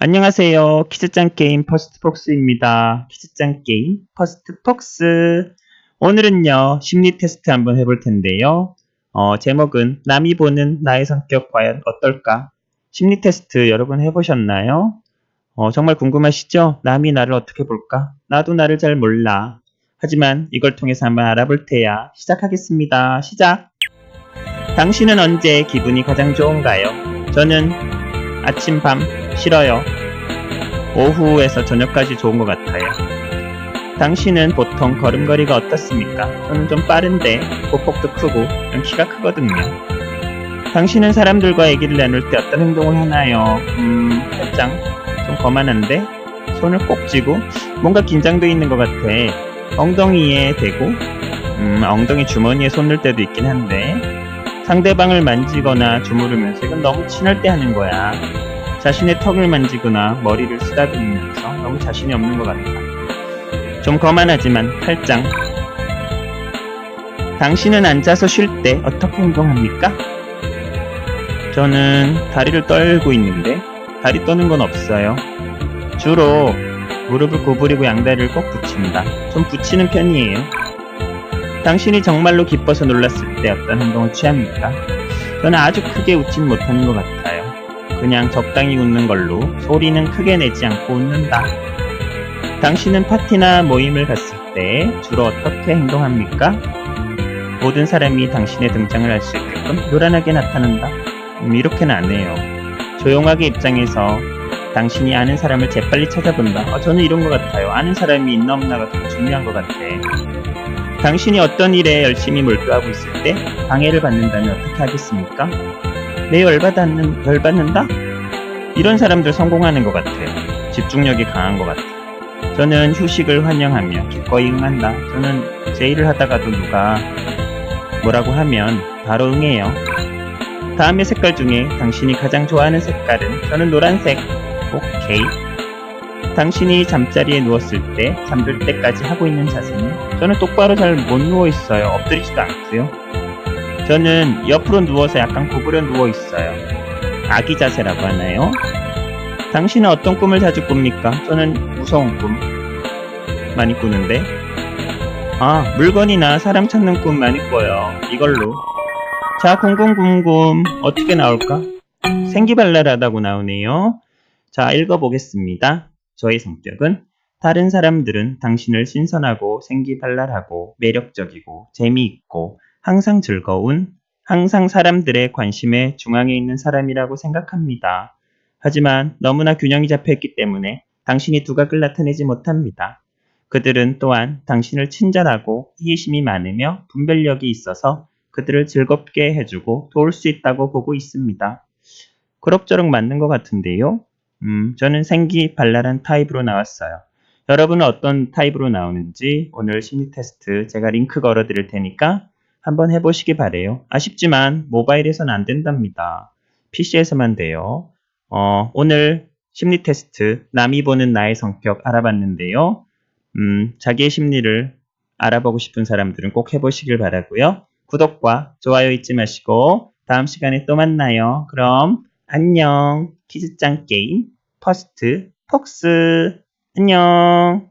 안녕하세요. 키즈짱 게임 퍼스트폭스입니다. 키즈짱 게임 퍼스트폭스. 오늘은요, 심리 테스트 한번 해볼 텐데요. 어, 제목은 남이 보는 나의 성격 과연 어떨까? 심리 테스트 여러분 해보셨나요? 어, 정말 궁금하시죠? 남이 나를 어떻게 볼까? 나도 나를 잘 몰라. 하지만 이걸 통해서 한번 알아볼 테야. 시작하겠습니다. 시작! 당신은 언제 기분이 가장 좋은가요? 저는 아침, 밤, 싫어요. 오후에서 저녁까지 좋은 것 같아요. 당신은 보통 걸음걸이가 어떻습니까? 저는 좀 빠른데 보폭도 크고 좀 키가 크거든요. 당신은 사람들과 얘기를 나눌 때 어떤 행동을 하나요? 음, 살짝 좀 거만한데 손을 꼭 쥐고 뭔가 긴장돼 있는 것 같아. 엉덩이에 대고 음, 엉덩이 주머니에 손 넣을 때도 있긴 한데 상대방을 만지거나 주무르면서 이건 너무 친할 때 하는 거야. 자신의 턱을 만지거나 머리를 쓰다듬으면서 너무 자신이 없는 것 같아. 좀 거만하지만 팔짱. 당신은 앉아서 쉴 때 어떻게 행동합니까? 저는 다리를 떨고 있는데 다리 떠는 건 없어요. 주로 무릎을 구부리고 양다리를 꼭 붙인다. 좀 붙이는 편이에요. 당신이 정말로 기뻐서 놀랐을 때 어떤 행동을 취합니까? 저는 아주 크게 웃진 못하는 것 같아요. 그냥 적당히 웃는 걸로 소리는 크게 내지 않고 웃는다. 당신은 파티나 모임을 갔을 때 주로 어떻게 행동합니까? 모든 사람이 당신의 등장을 할 수 있게끔 요란하게 나타난다. 음, 이렇게는 안 해요. 조용하게 입장에서 당신이 아는 사람을 재빨리 찾아본다. 어, 저는 이런 것 같아요. 아는 사람이 있나 없나가 되게 중요한 것 같아. 당신이 어떤 일에 열심히 몰두하고 있을 때 방해를 받는다면 어떻게 하겠습니까? 내 열받는, 열받는다? 이런 사람들 성공하는 것 같아요. 집중력이 강한 것 같아요. 저는 휴식을 환영하며 기꺼이 응한다. 저는 제 일을 하다가도 누가 뭐라고 하면 바로 응해요. 다음의 색깔 중에 당신이 가장 좋아하는 색깔은 저는 노란색. 오케이. 당신이 잠자리에 누웠을 때 잠들 때까지 하고 있는 자세는 저는 똑바로 잘 못 누워 있어요. 엎드리지도 않고요. 저는 옆으로 누워서 약간 구부려 누워 있어요. 아기 자세라고 하나요? 당신은 어떤 꿈을 자주 꿉니까? 저는 무서운 꿈 많이 꾸는데. 아, 물건이나 사람 찾는 꿈 많이 꿔요. 이걸로. 자, 궁금궁금 어떻게 나올까? 생기발랄하다고 나오네요. 자, 읽어보겠습니다. 저의 성격은 다른 사람들은 당신을 신선하고 생기발랄하고 매력적이고 재미있고 항상 즐거운 항상 사람들의 관심의 중앙에 있는 사람이라고 생각합니다. 하지만 너무나 균형이 잡혀 있기 때문에 당신이 두각을 나타내지 못합니다. 그들은 또한 당신을 친절하고 이해심이 많으며 분별력이 있어서 그들을 즐겁게 해주고 도울 수 있다고 보고 있습니다. 그럭저럭 맞는 것 같은데요. 음, 저는 생기 발랄한 타입으로 나왔어요. 여러분은 어떤 타입으로 나오는지 오늘 심리 테스트 제가 링크 걸어 드릴 테니까 한번 해보시기 바래요. 아쉽지만 모바일에서는 안 된답니다. PC에서만 돼요. 어, 오늘 심리 테스트 남이 보는 나의 성격 알아봤는데요. 음, 자기의 심리를 알아보고 싶은 사람들은 꼭 해보시길 바라고요. 구독과 좋아요 잊지 마시고 다음 시간에 또 만나요. 그럼 안녕. 키즈짱 게임 퍼스트 폭스 안녕.